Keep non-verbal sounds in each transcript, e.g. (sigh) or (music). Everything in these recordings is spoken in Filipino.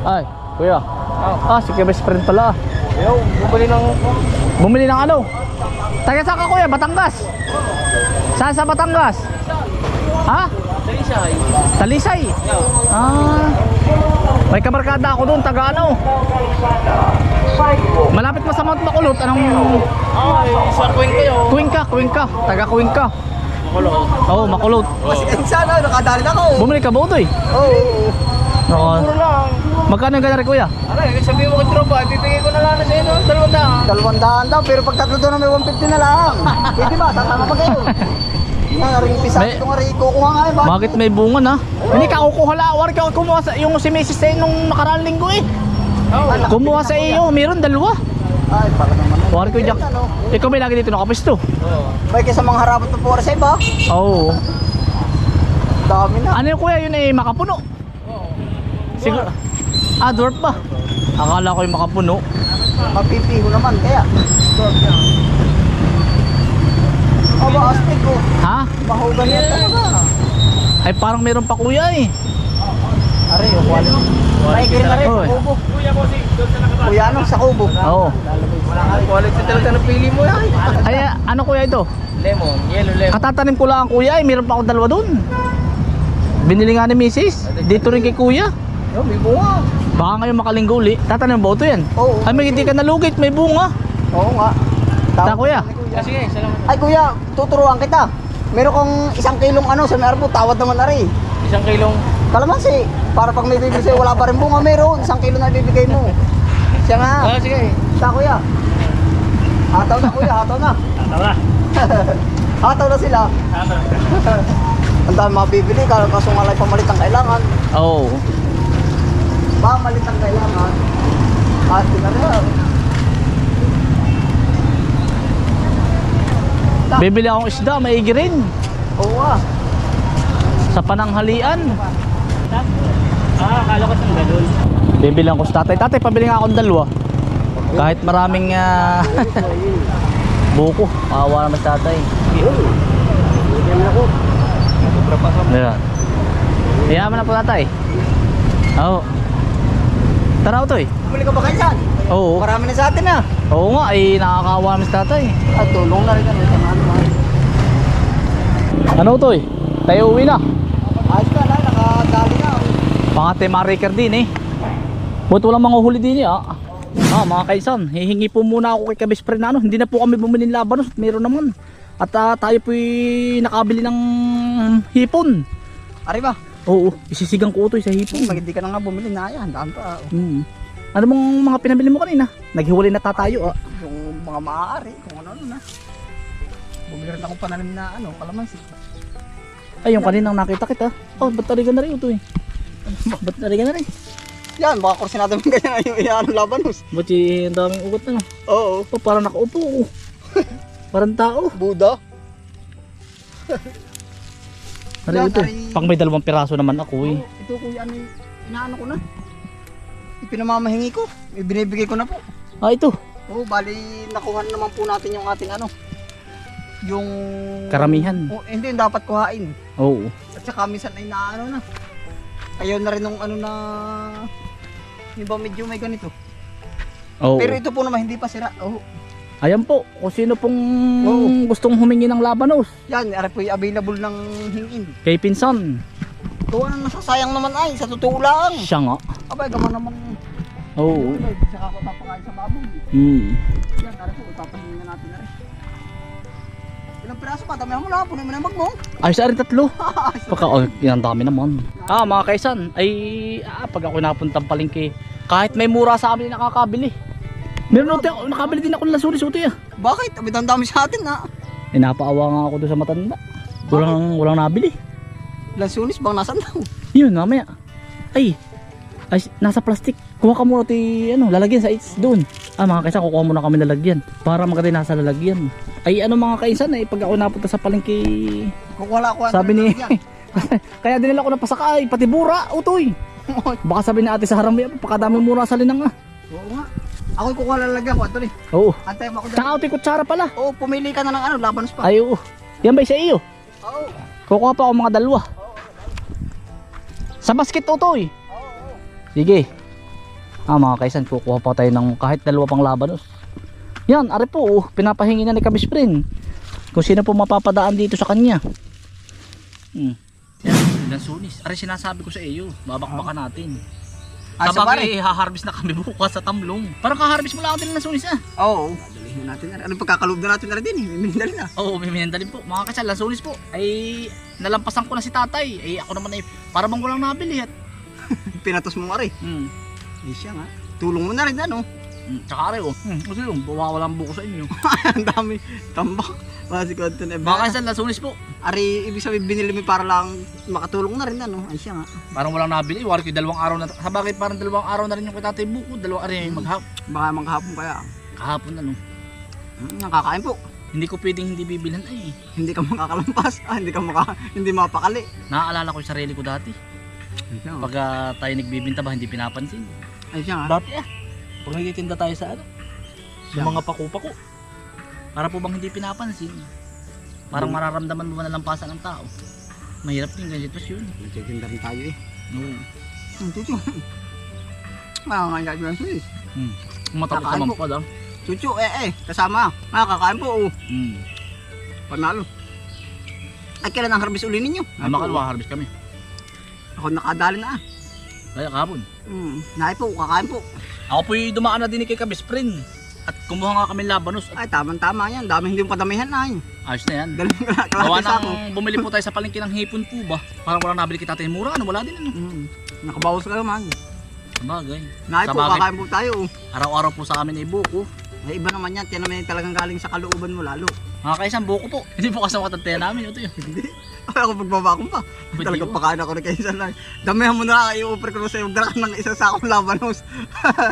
Ay, kuya. Ah, si best friend pala. Ayaw, bumili ng... Bumili ng ano? Taga saan ka kuya? Batangas? Saan sa Batangas? Ha? Sa isa ay. Talisay? Ah. May kabarkada ako doon, taga ano? Malapit mo sa Mount Makulot. Anong Ay, isa kwing kayo. Kuwingka, Kuwingka. Taga Kuwingka. Kulo. Oo, oh, Makulot. Kasi sana, nakadali na ako. Bumili ka ba utoy? Oo. Oo. Puro lang. Magkano yung ganari kuya? Aray, sabihin mo kay tropa, ibibigay ko na lang na sa inyo. Dalawang daan. Dalawang daan daw, pero pag tatlo doon may 150 na lang. (laughs) Pwede ba? Tatama pa kayo. Nga, ring pisa. May- Ito nga rin, kukuha nga eh. Bakit? Bakit may bunga na? Hindi ka kukuha la. War ka kumuha sa yung si Mrs. Tay nung nakaraang linggo eh. Kumuha sa iyo, meron dalawa. Ay, para naman. War ko Jack. Ano? Ikaw may lagi dito nakapisto. Oo. May kaysa mga harapot ng pura sa iba. Oo. Dami na. Ano yung kuya yun eh makapuno? Siguro. Ah, dwarf ba? Akala ko yung makapuno. Mapipiho naman, kaya. Aba, astig ko. Ha? Mahugan yan talaga. Ay parang meron pa kuya eh. Aray, oh, quality. May green na rin, eh. sa kubo. Kuya ko si, doon sa nakabasa. Kuya, ano, sa kubo. Oo. Quality talaga ng pili mo yan. Ay ano kuya ito? Lemon, yellow lemon. Katatanim ko lang kuya eh. Meron pa ako dalawa doon. Binili nga ni Mrs. Dito rin kay kuya. Oh, may bunga. Baka ngayon makalinggo uli. Tatanim ba ito yan? Oo. Ay may hindi ka nalugit. May bunga. Oo nga. Ta kuya. Ah, sige, salamat. Ay kuya, tuturuan kita. Meron kong isang kilong ano sa may arbo, tawad naman na rin. Isang kilong. Kalamansi, para pag may bibili sa'yo, wala pa rin bunga, meron. Isang kilo na ibibigay mo. Siya nga. Ah, sige. Ta kuya. Hataw na kuya, hataw na. Tara. (laughs) hataw na sila. (laughs) Ang dami mabibili, kaso nga lang pamalit ang kailangan. Oo. Oh. Ba, malit ang kailangan. Na rin. Bibili akong isda. Maigi rin. Oo nga. Sa pananghalian. Ah, akala ko siyang galon. Bibilang ko sa tatay. Tatay, pabili nga akong dalawa. Kahit maraming ah, (laughs) buko. Kawawa naman sa tatay. Ayan. Iyaman na po tatay. Oo. Tara to eh. Bumili ka ba kayo dyan? Oo. Marami na sa atin na. Oo nga, ay nakakawa naman sa tatay. At tulong na rin kami sa mga ano. Ano to eh? Tayo uwi na. Ayos ka na, nakadali na. Mga temariker din eh. Buti walang mga huli din eh ah. Ah mga kaisan, hihingi po muna ako kay kabis na ano. Hindi na po kami bumili ng labanos at meron naman. At ah, tayo po nakabili ng hipon. Ari ba? Oo, isisigang ko ito sa Hmm, hipon. mag hindi ka na nga bumili na yan. Daan pa. oh. Hmm. Ano mong mga pinabili mo kanina? Naghiwalay na tatayo ah. Yung mga maaari, kung ano-ano na. Bumili rin ako pananim na ano, kalamansi. Ay, yung kaninang nakita kita. Oh, ba't tarigan na rin ito eh? (laughs) Ba't tarigan na rin? Yan, baka kursinado mo ganyan yung iyan labanos. Ba't yung ang daming ugat na no? Oo. Oh, parang nakaupo oh. (laughs) Parang tao. Buda. Ano Yan, ito? ay- Pang may dalawang piraso naman ako eh. Oh, ito kuya, ano yung inaano ko na. Ipinamamahingi ko. Ibinibigay ko na po. Ah, ito. Oo, bali nakuha na naman po natin yung ating ano. Yung... Karamihan. Oh, hindi, yung dapat kuhain. Oo. At saka minsan ay naano na. Ayaw na rin nung ano na... Yung ba medyo may ganito. Oo. Pero ito po naman hindi pa sira. Oh, Ayan po, kung sino pong Oo. gustong humingi ng labanos yan, ari po yung available ng hingin. kay Pinsan. Gawa na nasasayang naman ay, sa totoo lang. Siya nga. Abay, gaman namang... Oo. Ay, saka ako papakain sa baboy. Hmm. Yan, ari po, ipapahingin na natin na rin. Ilang piraso pa, dami mo na, punin mo na yung bag mo. Ay, sa rin tatlo. (laughs) Pagka, oh, yan ang dami naman. Ah, mga kaisan, ay, ah, pag ako napuntang palengke, kahit may mura sa amin nakakabili. Meron ako, nakabili din ako ng lasuris utoy ah. Bakit? Abay, ang dami sa atin na. Eh, napaawa nga ako doon sa matanda. Walang, walang nabili. Lansunis bang nasan daw? Yun, mamaya. Ay, ay, nasa plastic. Kuha ka muna ti, ano, lalagyan sa it's doon. Ah, mga kaisan, kukuha muna kami lalagyan. Para maganda nasa lalagyan. Ay, ano mga kaisan, eh, pag ako napunta sa palengke, Kukuha ko. Sabi ni- (laughs) kaya din nila ako napasakay, pati bura, utoy. (laughs) Baka sabi ni ate sa harami, pakadaming mura sa linang ah. Oo nga. Ako kukuha lalagyan ko, Anthony. Oo. Antay mo ako dyan. Tsaka kutsara pala. Oo, pumili ka na ng ano, labanos pa. Ay, oo. Yan ba sa iyo? Oo. Kukuha pa ako mga dalawa. Sa basket utoy. Oo. Sige. Ah mga kaisan, kukuha pa tayo ng kahit dalawa pang labanos. Yan, ari po, oh, pinapahingi na ni Kabisprin. Kung sino po mapapadaan dito sa kanya. Hmm. Yan, lansunis. Ari sinasabi ko sa iyo, babakbakan natin. Ah, sa Sabagay, haharvest na kami bukas sa tamlong. Parang kaharvest mo lang din ng lansunis ah. Oo. Dalihin na natin. Ano pagkakaloob na natin na rin din eh. May minadali na. Oo, may minandalin po. Mga kasal, lansunis po. Ay, nalampasan ko na si tatay. Ay, ako naman ay, para bang walang nabili at. (laughs) Pinatos mo nga rin. Hmm. Ay siya nga. Tulong mo na rin ano. Hmm, Tsaka ari oh. Hmm, kasi yung bawawalan buko sa inyo. (laughs) Ang dami. Tambak. Wala si Cotton eh. Mga kasal, lansunis po. Ari, ibig sabihin binili mo para lang makatulong na rin ano. Ay siya nga. Parang walang nabili. Wari ko dalawang araw na. Sa bagay parang dalawang araw na rin yung kay tatay buko. Dalawang araw yung maghap. Baka manghapon kaya. Kahapon ano. Hmm, nakakain po. Hindi ko pwedeng hindi bibilhan ay. Hindi ka makakalampas. Ah, hindi ka maka, hindi mapakali. Naaalala ko yung sarili ko dati. Pag ah, tayo nagbibinta ba hindi pinapansin. Ay siya nga. Dati ah. Pag nagtitinda tayo sa ano. Sa mga paku-pako. Para po bang hindi pinapansin. Parang mararamdaman mo ba nalampasan ng tao. Mahirap din ganyan sitwasyon. Nagtitinda rin tayo eh. Oo. Hmm, Chuchu. Mga nga nga nga sis. Hmm. Matapos Kakain naman po. pa daw. Chuchu eh eh. Kasama. Ah, kakain po. Oh. Hmm. Panalo. Ay, kailan ang harvest uli ninyo? Ay, makalwa harvest kami. Ako nakadali na ah. Kaya kahapon. Hmm. Naay po, kakain po. Ako po'y dumaan na din kay Kabis Friend. At kumuha nga kami labanos. At Ay, tamang-tama yan. Dami hindi yung padamihan na yun. ayos na yan. Dalawang kalahati sa ako. bumili po tayo sa palengke ng hipon po ba? Parang walang nabili kita tayo mura. Ano, wala din ano. Hmm. Nakabawas ka naman. Sabagay. Naay po, Sabagay. kakain po tayo. Araw-araw po sa amin ay buko. Ay, iba naman yan. Tiyan naman yung talagang galing sa kalooban mo lalo. Mga kaisang buko po. Hindi po kasama katantayan namin. Ito yun. Hindi. Ako pagbabakong pa. Ba't Talagang di ko? pakain ako na sa lang. Damihan mo na i-offer ko sa'yo. Ka ng isang sakong labanos.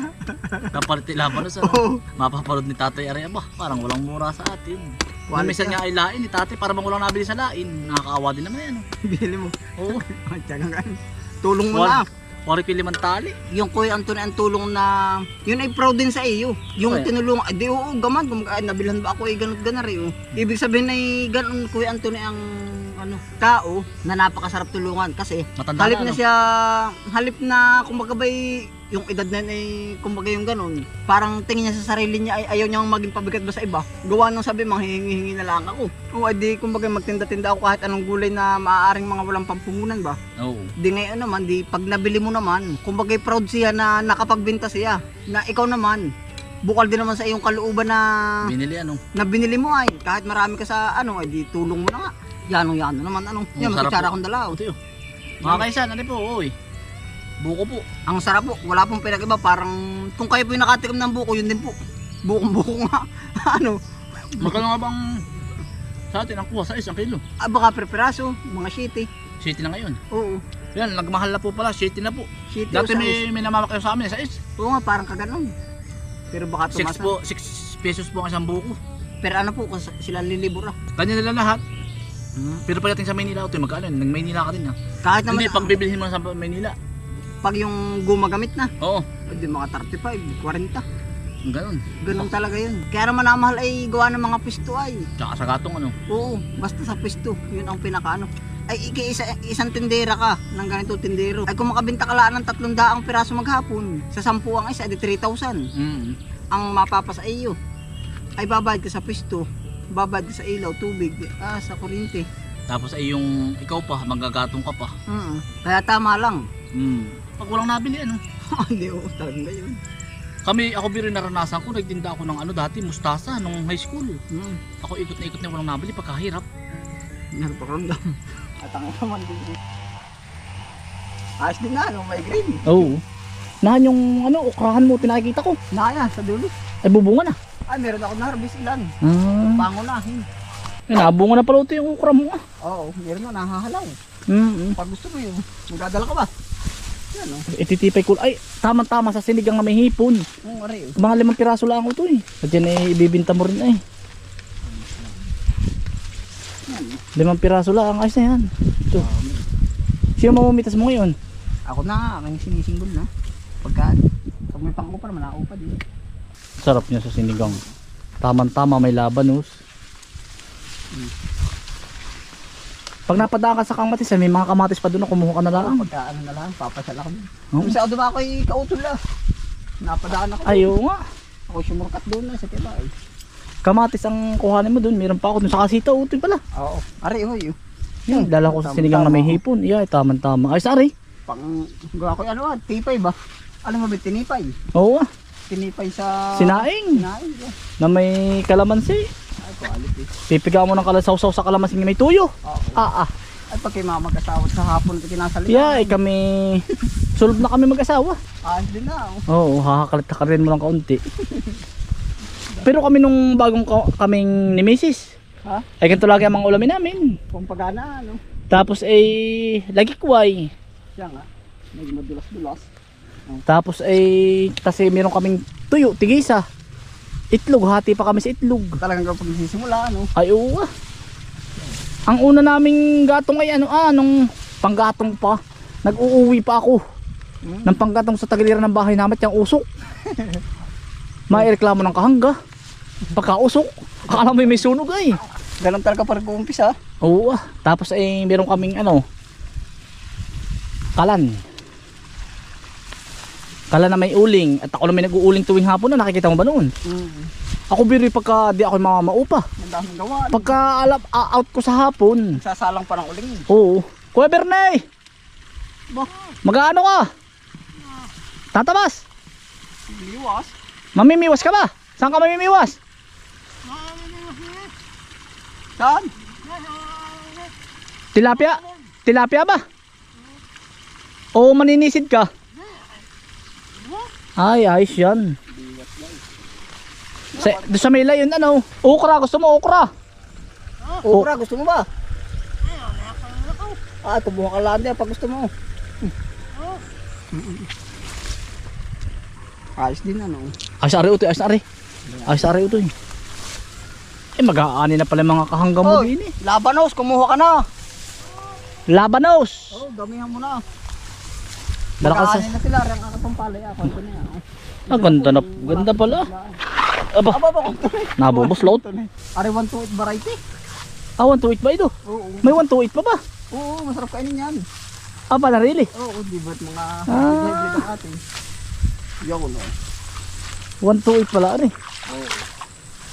(laughs) Kapariti laban sa Oo. mapapanood ni tatay Aray ba? Parang walang mura sa atin. Kung minsan nga ay lain ni tatay para bang walang nabili sa lain. Nakakaawa din naman yan. Bili mo. Oo. (laughs) Ay, tiyan nga. Tulong mo Wal- na. Wari ko limang tali. Yung Kuya Antonio ang tulong na, yun ay proud din sa iyo. Yung Okay. tinulungan, ay di oo, gaman, kung nabilhan ba ako ay ganot ganar eh. oh. Ibig sabihin ay ganon Kuya Antonio ang ano, tao na napakasarap tulungan kasi Matanda halip na, na ano? siya, halip na kumbaga ba'y yung edad na yun ay kumbaga yung ganon, parang tingin niya sa sarili niya ay ayaw niyang maging pabigat ba sa iba. Gawa nung sabi, manghihingi na lang ako. O ay di kumbaga magtinda-tinda ako kahit anong gulay na maaaring mga walang pampungunan ba. Oo. Di ngayon naman, di pag nabili mo naman, kumbaga proud siya na nakapagbenta siya. Na ikaw naman, bukal din naman sa iyong kalooban na, Binili ano. na binili mo ay, kahit marami ka sa ano, ay di tulong mo na nga. Yanong yano naman, ano. Yan, sarap magkutsara po. akong dalaw. Ito yun. Mga kaisan, ano po, oy. Buko po. Ang sarap po, wala pong pinag-iba, parang, kung kayo po yung nakatikim ng buko, yun din po. Bukong-buko nga. (laughs) ano, Magkano nga bang sa atin ang kuha sa isang kilo? ah, baka preparaso, mga shitty. City na ngayon. Oo, Yan, nagmahal na po pala. City na po. shitty. Dati o may, may namamakayo sa amin sa is. Oo nga, parang kaganon. Pero baka 6 tumasa. po, 6 pesos po ang isang buko. Pero ano po, kasi sila lilibura. Kanya nila lahat. Pero pagdating sa Maynila, ito magkano yun? Nag Maynila ka din ha. Kahit naman, Hindi, pag bibilhin mo sa Maynila. pag yung gumagamit na, Oo, Hindi mga 35, 40. ganun. Ganun talaga yun. Kaya naman namahal ay gawa ng mga pisto ay. Tsaka sa gatong ano. Oo, basta sa pisto. Yun ang pinaka ano. Ay isa, isang tindera ka ng ganito tindero. Ay kung makabenta ka lang ng tatlong daang piraso maghapon, sa sampu ang isa, di 3,000. Mm. Ang mapapasa iyo. Ay babayad ka sa pisto, babayad ka sa ilaw, tubig, ah, sa kuryente. Tapos ay yung ikaw pa, magagatong ka pa. Mm. Kaya tama lang. Mm. Pag walang nabili ano. (laughs) Hindi, oo, talaga yun. Kami, ako biro naranasan ko, nagtinda ako ng ano dati, mustasa, nung high school. Mm. Ako ikot na ikot na walang nabili, pagkahirap. Nagparamdam. (laughs) At ang naman din. Ayos din na, no? may green. Oo. Nahan yung ano, ukrahan mo, pinakikita ko. Naya, sa dulo. Ay, bubunga na. Ay, meron ako na harvest ilan. Ah. Pangunahin. Ay, nabunga na pala ito yung ukra mo ah. Oo, meron na, nahahalaw. Mm Pag gusto mo yun, magdadala ka ba? Yan o. Ititipay ko. Ay, tama-tama sa sinigang na may hipon. Oo, aray. oh. Mga limang piraso lang ako ito eh. At yan eh, ibibinta mo rin eh. Yan. Limang piraso lang, ayos na yan. Ito. Sino mamamitas mo ngayon? Ako na nga, aking sinisinggol na. Pagka, pag may naman, ako pa din. Sarap niya sa sinigang. Tamang-tama may labanos. Pag napadaan ka sa kamatis, eh, may mga kamatis pa doon na kumuha ka na lang. Pagka ano na lang, papasala ko. Oo. Kung sa ako ako ay kautol na. Napadaan ako. Ayaw nga. Ako sumurkat doon na sa tibay. Kamatis ang kuhanin mo dun. Meron pa ako dun sa kasita. Utoy pala. Oo. Ari, hoy. oh. Yan, dala ko sa sinigang na may hipon. Yeah, tamang tama. Ay, sorry. Pang, gawa ko ano ah, tipay ba? Alam mo ba, tinipay? Oo ah. Tinipay sa... Sinaing. Sinaing. yeah. Na may kalamansi. Ay, quality. Pipiga mo ng kalasaw-saw sa kalamansi na may tuyo. Oo. Ah, ah. Ay, pag kayo mga mag-asawa sa hapon ito kinasali. Yeah, eh kami... Sulod na kami mag-asawa. Ayos din na. oh. Oo, hakakalit-hakarin mo lang kaunti. Pero kami nung bagong ka- kaming ni Mrs. Ha? Ay ganito lagi ang mga ulamin namin. Kung pagana, ano? Tapos eh, lagi kuway. Siya nga. Medyo madulas-dulas. Tapos eh, kasi meron kaming tuyo, tigisa. Itlog, hati pa kami sa itlog. Talagang kapag nagsisimula, ano? Ay oo ah. Ang una naming gatong ay ano ah, nung panggatong pa. Nag-uuwi pa ako. Hmm. Ng panggatong sa tagiliran ng bahay namin, yung usok. (laughs) Maireklamo ng kahangga. Pagkausok. Akala mo may sunog ay. Ganun talaga pag umpisa. Oo ah. Tapos eh, meron kaming ano, kalan. Kalan na may uling. At ako naman nag-uuling tuwing hapon na nakikita mo ba noon? Mm. Ako biri pagka di ako mamamaupa. Ang daming gawa. ano? Pagka alap, a- out ko sa hapon. Sasalang pa ng uling. Oo. Kuya Bernay! Ba? Mag-ano ka? Tatabas! Liwas. Mamimiwas ka ba? Saan ka mamimiwas? Saan? Tilapia? Tilapia ba? O maninisid ka? Ay, ayos yan. Sa, doon sa may layon, ano? Okra, gusto mo okra? Okra, gusto mo ba? Ah, tubuhan ka lang din pag gusto mo. Mm. Ayos din ano. Ayos ari utoy, ayos ari. Ayos ari utoy. Eh, mag-aani na pala mga kahanggang mo din eh. Labanos, kumuha ka na. Labanos! Oh, damihan mo na. Dala ka sa... Magkaanin na sila, rang ako. Ito na oh. Ah, ganda na. Ganda pala. Aba, Aba ba kung nabubos load. Ari 128 variety. Ah, 128 ba ito? Oo. May 128 pa ba? Oo, masarap kainin yan. Ah, pala really? Oo, di ba't mga Ah. hybrid ang atin. Yoko no. 128 pala rin.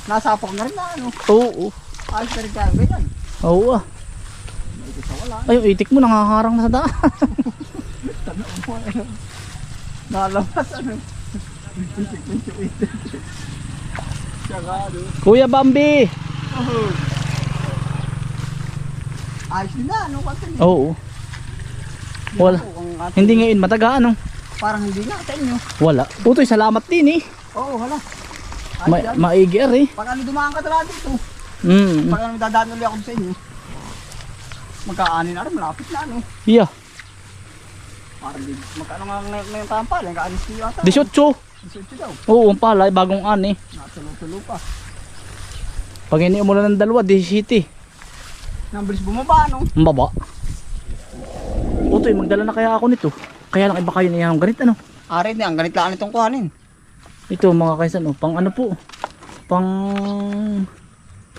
Nasapok na rin na ano. Oo. Ayos na rin kaya ganyan. Oo ah. Wala. Ay, yung itik mo nangaharang na sa daan. (laughs) Nalabas ano. Tsaka ano. Kuya Bambi! Oh. Ayos din na, ano kasi. Oo. Wala. Hindi ngayon mataga ano? Parang hindi na sa inyo. Wala. Utoy, salamat din eh. Oo. Ayos Ma yan. maigi eh. Pag ano dumaan ka talaga dito. Mm. Pag ano dadaan ulit ako sa inyo. Magkaanin na rin, malapit na ano. Yeah. Parang di, magkano nga ngayon ngayong tampal, ang kaanis ko yata. 18. 18 daw. Oo, ang palay, bagong ani. Natulo-tulo pa. Pag ini umulan ng dalawa, 17. Nang bilis bumaba, no? Ang baba. Utoy, magdala na kaya ako nito. Kaya lang iba kayo niya yung ganit ano. Ari, hindi, ang ganit lang itong kuhanin. Ito mga kaisan, oh, pang ano po. Pang...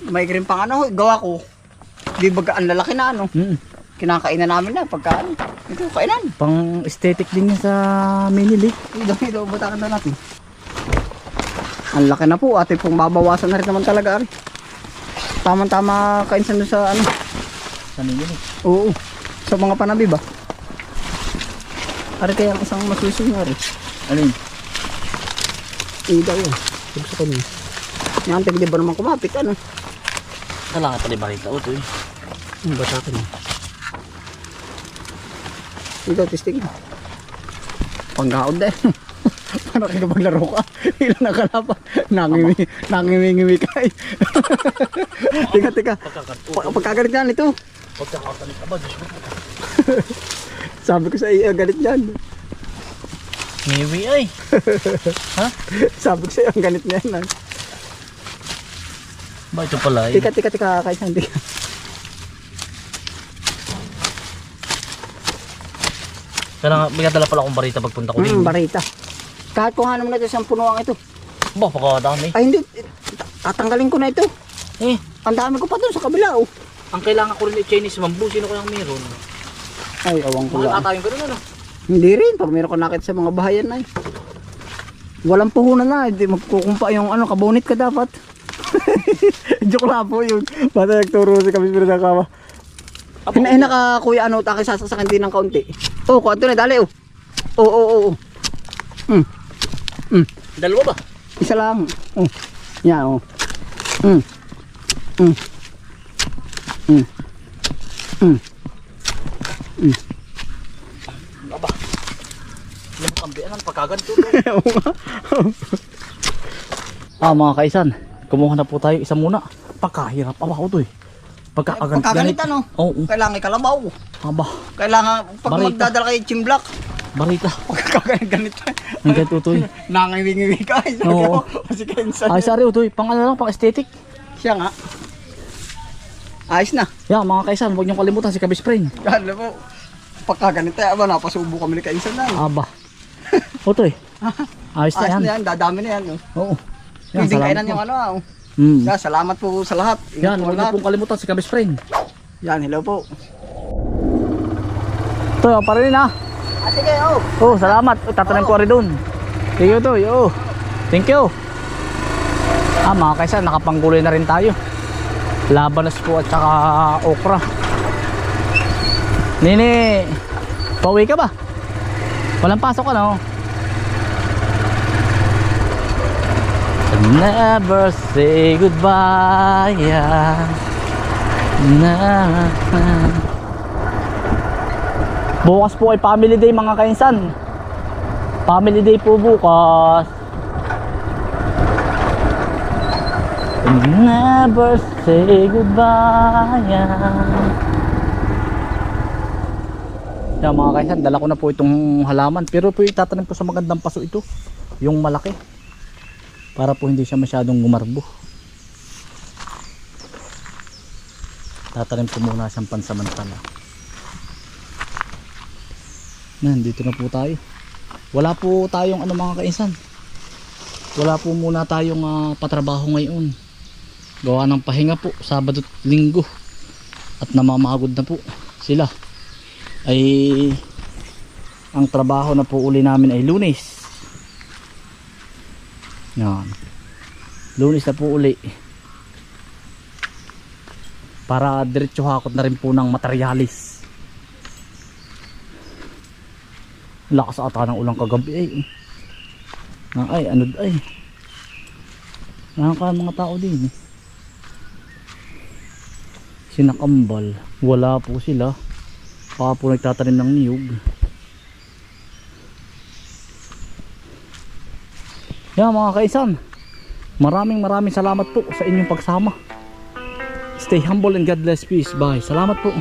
May green pang ano, gawa ko. Di baga, ang lalaki na ano. Mm, Kinakainan namin na pagka ano. Ito, kainan. pang aesthetic din yan sa minili. Ito, ito, butakan na natin. Ang laki na po, ate pong babawasan na rin naman talaga, Ari. Tama-tama kainsan doon sa ano. Sa minili. Oo, sa mga panabi ba? Ari kaya ang isang masusunod, Ari. Alin? Ida yun. Gusto ko niya. Yan, tigil ba naman kumapit, ano? Kailangan pa rin balita, Utoy. Ang bata ko Ito, testing. Panggaod eh. (laughs) Paano kayo maglaro ka? Ilan na kalapa? Nangimi, nangimi-ngimi ka eh. (laughs) teka, teka. Pa- Pagkagalit yan ito. Pagkakatalit ka ba? Mo. (laughs) Sabi ko sa iyo, galit yan. Ngiwi ay. Sabi ko sa iyo, ang galit na yan. ah. Ba ito pala eh. Teka, teka, teka, kaysa hindi. Kailangan, may dala pala akong barita pagpunta ko Hmm, barita. Kahit kung ano na ito sa punuang ito. Ba, pagkakadami. Ay, hindi. Tatanggalin ko na ito. Eh, Ang dami ko pa doon sa kabila, oh. ang kailangan ko rin ay Chinese bamboo. Sino kayang meron? Ay, awang ko lang. tatayong ganun ano? Hindi rin, pag meron ko nakita sa mga bahayan na eh. Walang puhunan na, hindi magkukumpa yung ano, kabunit ka dapat. (laughs) Joke lang po yun. Bata nagturo si kami pero nakawa. Hinahin na ka kuya ano, taki sasasakin din ng kaunti. Oh, kuha na, dali oh. Oo, oo, oo. Mm. Mm. Dalawa ba? Isa lang. Oh. Yan oh. Mm. Mm. Mm. Mm. Mm. Aba. Yung kambian ang pagkaganto. (laughs) Ah mga kaisan, kumuha na po tayo isa muna. Pagkahirap aba ko to eh. Pagkakaganit. Pagkaganit ano? Oo. Kailangan kalabaw. Aba, Kailangan pag Barita. magdadala kay Chimblak. barita. (laughs) Pagkaganit ganit. Ang ganito to eh. Nangangiwi ka. Oo. Kasi (laughs) kainsan. Ay, sorry to eh. Pang ano lang, pang aesthetic. Siya nga. Ayos na. Yan mga kaisan, huwag niyong kalimutan si Kabis Spring. Kala mo. Pagkaganit tayo, aba, napasubo kami ni kainsan na. Aba. (laughs) O to eh. Ayos na Ayos yan. na yan, dadami na yan. Oh. Oo. Pwedeng salamat kainan yung ano. ah, Oh. Hmm. Yeah, salamat po sa lahat. Ingat Yan, po huwag niyo lahat. pong kalimutan si Kabis Spring. Yan, hello po. Ito, para rin ah. Ah, sige, oh. Oh, salamat. Oh, tatanim ko rin doon. Thank you to. Yo. Thank you. Ah, mga kaisan, nakapangguloy na rin tayo. Labanos po at saka okra. Nini, pauwi ka ba? Walang pasok ka no? Never say goodbye. yeah. Na, Bukas po ay family day mga kainsan. Family day po bukas. Never say goodbye. Yan mga kainsan, dala ko na po itong halaman. Pero po itatanim ko sa magandang paso ito. Yung malaki. Para po hindi siya masyadong gumarbo. Tatanim ko muna siyang pansamantala. Yan, dito na po tayo. Wala po tayong ano mga kainsan. Wala po muna tayong ah, patrabaho ngayon. Gawa ng pahinga po, Sabado at Linggo. At namamagod na po sila. Ay ang trabaho na po uli namin ay Lunes. Yan. Lunes na po uli. Para diretso hakot na rin po ng materialis. lakas ata ng ulang kagabi ay na ay ano ay nakaka mga tao din eh. sinakambal wala po sila baka po nagtatanim ng niyog yan mga kaisan maraming maraming salamat po sa inyong pagsama. Stay humble and God bless peace. Bye. Salamat po